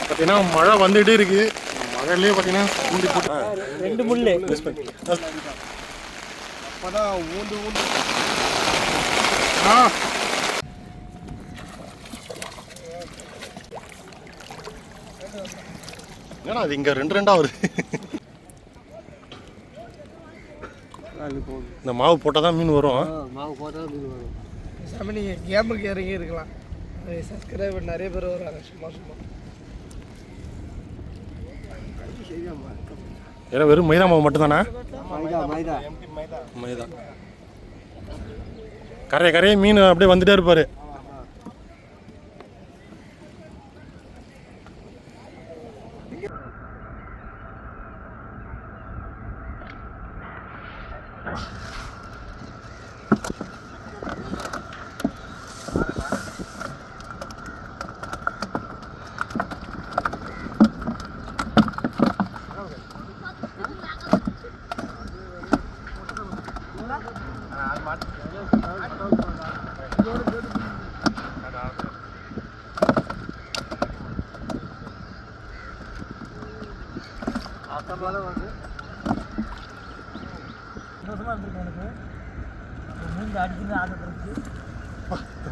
பார்த்தீங்கன்னா மழை வந்துகிட்டே இருக்கு. மழையிலே பார்த்தீங்கன்னா ஊண்டி போட்டு ரெண்டு முள்ளு. அப்பதான் ஊண்டு ஊண்டு ஆ. ஏன்னா அது இங்க ரெண்டு ரெண்டா இந்த மாவு போட்டால் தான் மீன் வரும். மாவு போட்டால் மீன் வரும். சாமி நீங்கள் கேமுக்கு இறங்கி இருக்கலாம். சப்ஸ்கிரைபர் நிறைய பேர் வராங்க சும்மா சும்மா. ஏன்னா வெறும் மைதா மாவு மட்டும்தானே? மைதா மைதா. மைதா. கரைய கரைய மீன் அப்படியே வந்துட்டே இருப்பாரு.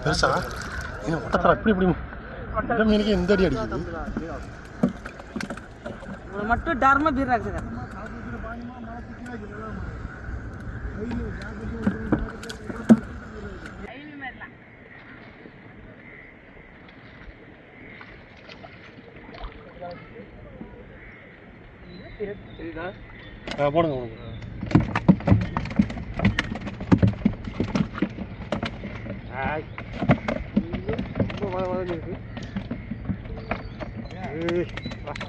பெருசா? ஏன் ஒட்டத்தில் அப்படி இப்படி மீனுக்கு எந்த அடி அடிக்குது. மட்டும் டர்மா பீர் ஆ போடுங்க போடுங்க. ரொம்ப மழை மழை இருக்கு మసా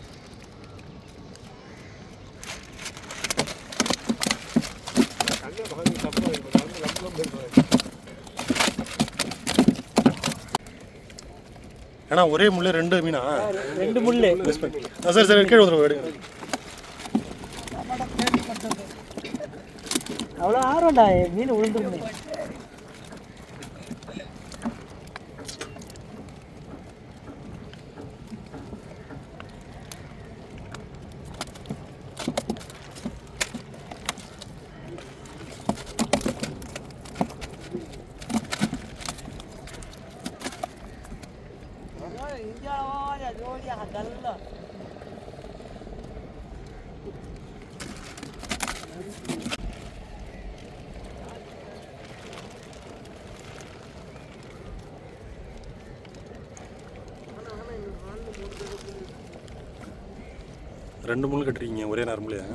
ஏன்னா ஒரே முள்ளே ரெண்டு மீனா? ரெண்டு முள்ளு. சரி சரி கீழே வந்துடும் எடுங்க. அவ்வளோ ஆர்வம்டா மீன் விழுந்துருந்தேன் ரெண்டு முள் கட்டுறீங்க ஒரே நேரம்லையா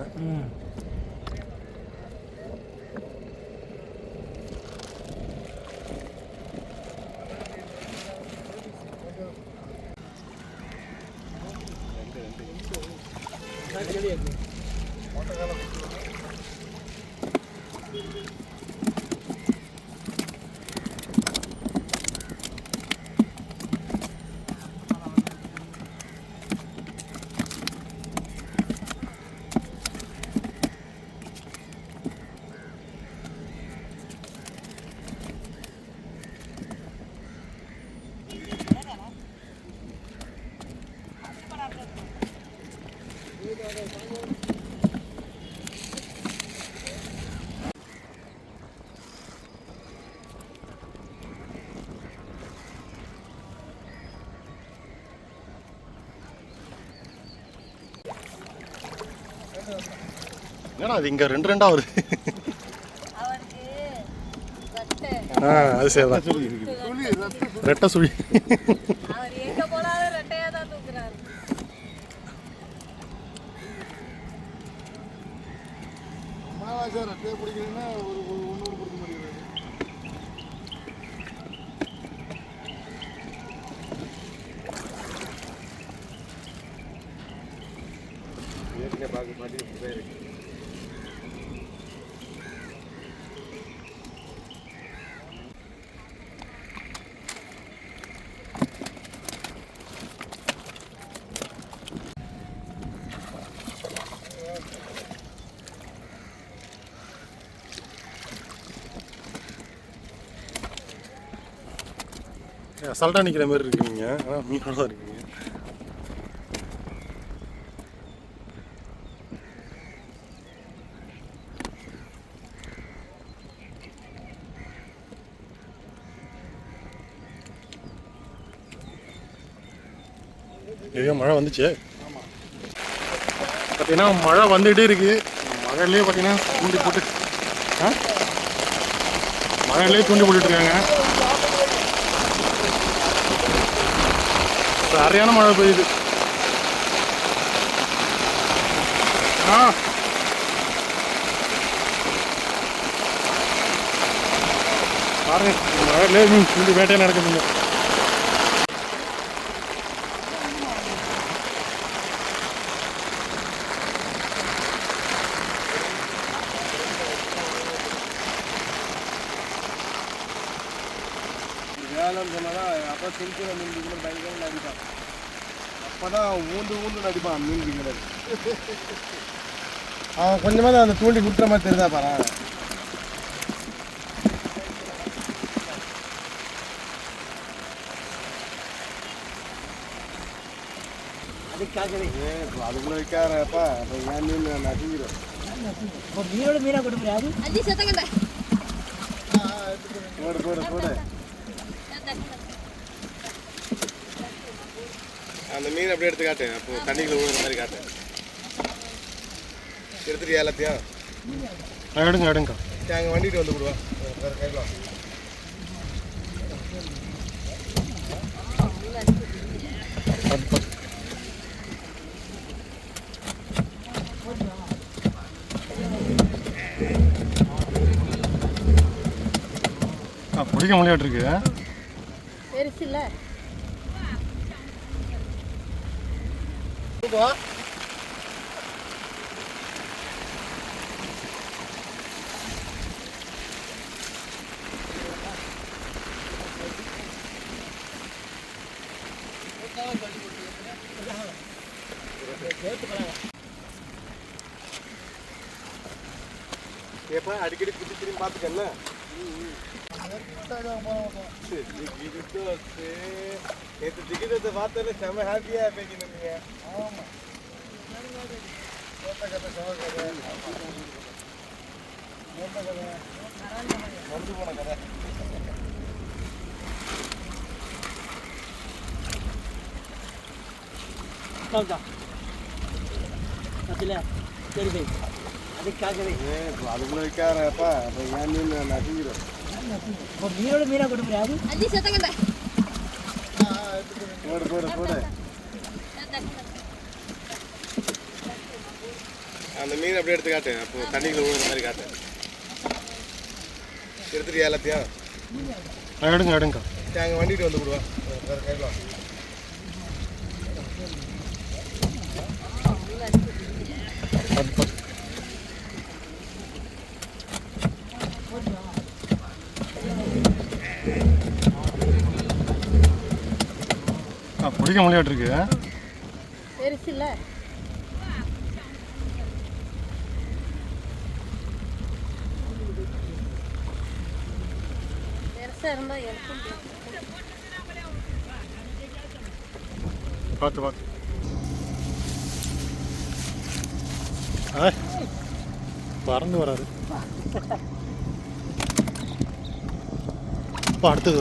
என்னடா அது இங்கே ரெண்டு ரெண்டா வருது. ஆ அது சரிதான் ரெட்டை சுழி ரெட்டையா தான் இயற்கை பார்க்க மாட்டேங்குது அசால்ட்டாக நிற்கிற மாதிரி இருக்கீங்க. ஆனால் மீனோட தான் இருக்கீங்க ஐயோ மழை வந்துச்சு. பார்த்தீங்கன்னா மழை வந்துகிட்டே இருக்கு. மழையிலே பார்த்தீங்கன்னா தூண்டி போட்டு ஆ? மழையிலே தூண்டி போட்டுட்ருக்காங்க சரியான மழை பெய்யுது. ஆ? பாருங்க மழையிலே மீன் தூண்டி வேட்டையாக நடக்குதுங்க வேலைன்னு சொன்னாதான் அப்போ சிரிக்கிற மீன் பிடிக்கிற பயங்கர நடிப்பான் அப்போ தான் ஊந்து நடிப்பான் மீன் பிடிக்கிறது. அவன் கொஞ்சமாக அந்த தூண்டி குட்டுற மாதிரி தெரியுதா பாரு. அதுக்காகவே. அதுக்குள்ள வைக்காரப்பா அப்போ ஏன் மீன் நசிக்கிறோம் அஜி சத்தங்கண்ட போடு போடு போடு அந்த மீன் அப்படியே எடுத்து காட்டு அப்போ தண்ணிக்குள்ள ஊறுற மாதிரி காட்டு எடுத்துட்டு எல்லாத்தையும் எடுங்க எடுங்க. அங்கே வண்டிட்டு வந்து விடுவா வேறு கையில் பிடிக்க முடியாட்டிருக்கு. பெருசு இல்ல ஏப்பா அடிக்கடி குத்தி திரும்பி பார்த்துக்கல நேற்று திகிதத்தை பார்த்தாலே செம ஹாப்பியாக பேசினீங்க நீங்கள் ஆமாம் வந்து போன கதை அதுக்காகவே ஏ அதுக்குள்ள வைக்காரப்பா அப்போ ஏன் மீன் நசிக்கிறோம் மீனோட மீனா கொடுக்க முடியாது அஜி சத்தங்கண்ட போடு போடு போடு அந்த மீன் அப்படியே எடுத்து காட்டு அப்போ தண்ணிக்குள்ள ஊறுற மாதிரி காட்டு எடுத்துட்டு எல்லாத்தையும்? எடுங்க எடுங்க. அங்கே வண்டிட்டு வந்து விடுவா வேறு கையில் பிடிக்க முடியாட்டிருக்கு பெருசு இல்ல பெருசா இருந்தா எனக்கும் பிடிக்கும். பார்த்து பார்த்து ஆ பறந்து வராரு இப்போ அடுத்தது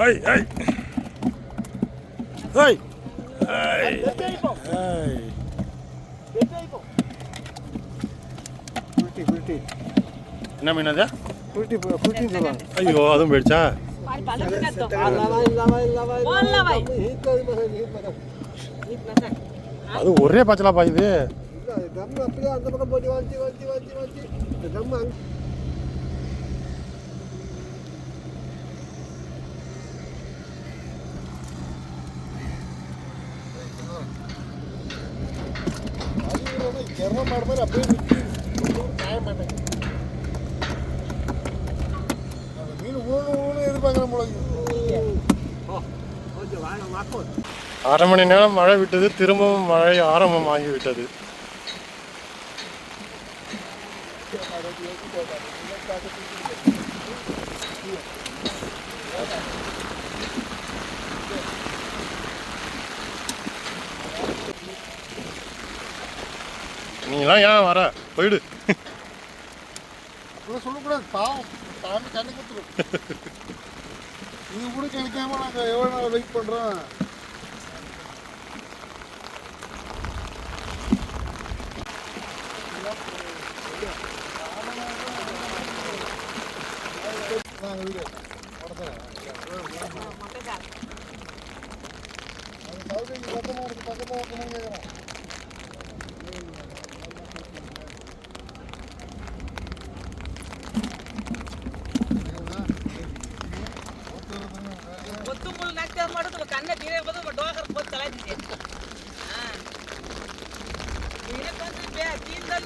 ஹை ஹை ஹை புல்ட்டி புல்ட்டி என்ன மீன் அது? ஐயோ அதுவும் போயிடுச்சா? அது ஒரே பாய்ச்சலா பாயுது. அரை மணி நேரம் மழை விட்டது திரும்பவும் மழை ஆரம்பமாகி விட்டது நீலாம் ஏன் வர? போயிடு. சொல்லக்கூடாது பாவம். சாமி கண்ணு கொடுத்துரும். இது கூட கிடைக்காம நாங்கள் எவ்வளோ நாள் வெயிட் பண்ணுறோம் நாங்கள் வீடு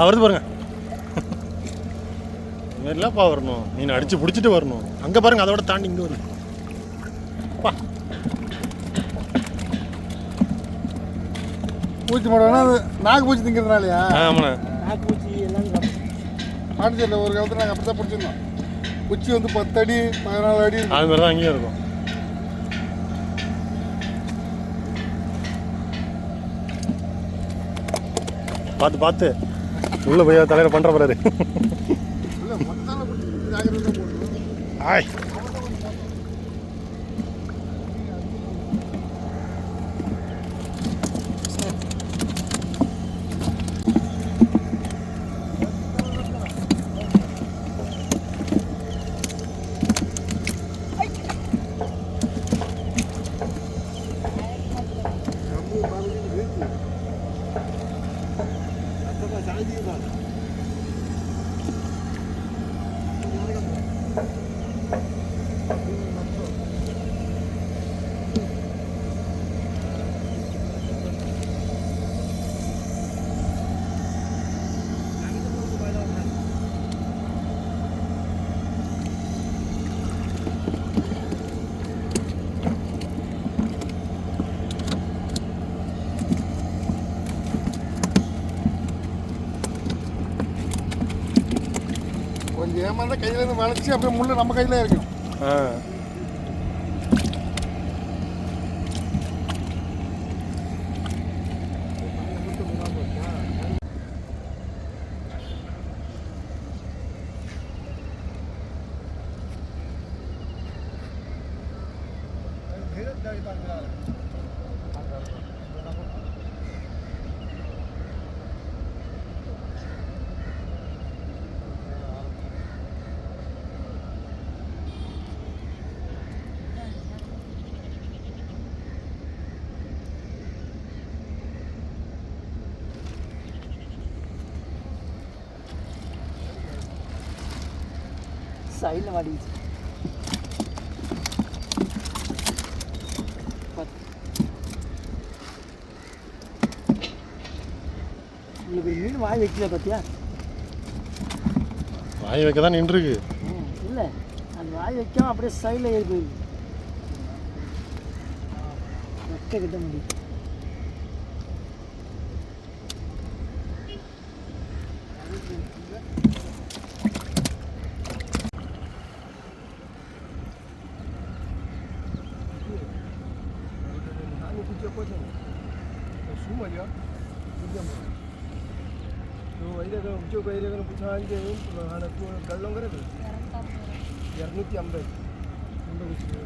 வருது பாருங்க. இல்லப்பா வரணும். மீன் அடிச்சு பிடிச்சிட்டு வரணும். அங்க பாருங்க அதோட தாண்டி இங்க வருது. அப்பா பூச்சி மாடுனா அது நாக்கு பூச்சி திங்கிறதுனாலயா? ஆமாண்ணே. பாண்டிச்சேரியில் ஒரு காலத்தில் நாங்கள் அப்படி தான் பிடிச்சிருந்தோம். குச்சி வந்து பத்து அடி பதினாலு அடி. அது மாதிரி தான் அங்கேயும் இருக்கும். பார்த்து பார்த்து உள்ள போய் தலையில தான் போடணும். ஆய். ஏமாந்தா கையிலேருந்து வளைச்சி அப்படியே முள்ளு நம்ம கையில இருக்கும் சைடில் மாட்டிக்கிச்சு உங்களுக்கு மீன் வாய் வைக்கல பார்த்தியா வாய் வைக்க தான் நின்றுருக்கு. இல்லை. அது வாய் வைக்காம அப்படியே சைடில் ஏறி போயிருக்கு ரெக்கை கிட்ட முடியும் ಹಂಗೆ ಏನು ಹಣ ಕಳ್ಳೊಂಗರ ಎರಡುನೂತಿ ಅಂಬತ್ತು ಅಂಬತ್ತು